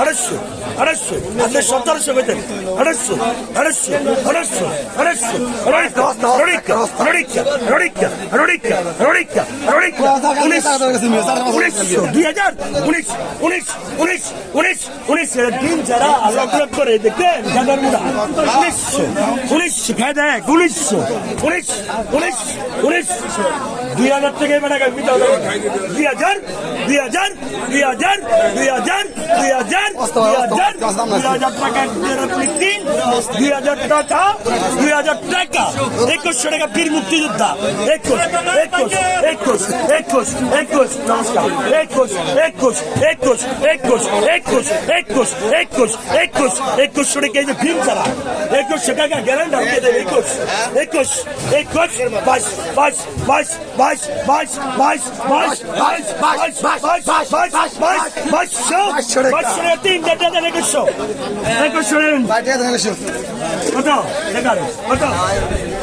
আড়াইশো আড়াইশো আপনি সতেরোশো কইতেন আড়াইশো আড়াইশো আড়াইশো আড়াইশো রড়িকা রড়িকা রড়িকা রড়িকা রড়িকা রড়িকা উনিশ উনিশশো দুই হাজার, উনিশ উনিশ উনিশ উনিশ উনিশ দিন যারা আল্লাহ করে, দেখবেন জাগার মুড়া। উনিশশো উনিশশো খায় দেখ উনিশশো উনিশ উনিশ উনিশ। দুই হাজার থেকে বেড়া দুই হাজার দুই হাজার দুই হাজার দুই হাজার দুই হাজার। Diajar, diajar, diajar, pakai diajar, diajar, দুই হাজার টাকা দুই হাজার টাকা একুশশো টাকা বীর মুক্তিযোদ্ধা একুশ একুশ একুশ একুশ একুশ নমস্কার একুশ একুশ একুশ একুশ একুশ একুশ একুশ একুশ একুশশো টাকা এই যে ভীম ছাড়া একুশশো টাকা গ্যারান্টার একুশ একুশ একুশ বাইশ বাইশ বাইশ বাইশ বাইশ বাইশ বাইশ বাইশ বাইশ বাইশ বাইশ বাইশ বাইশ বাইশশো বাইশশো টাকা তিন টাকা একুশশো একুশশো কত बताओ बताओ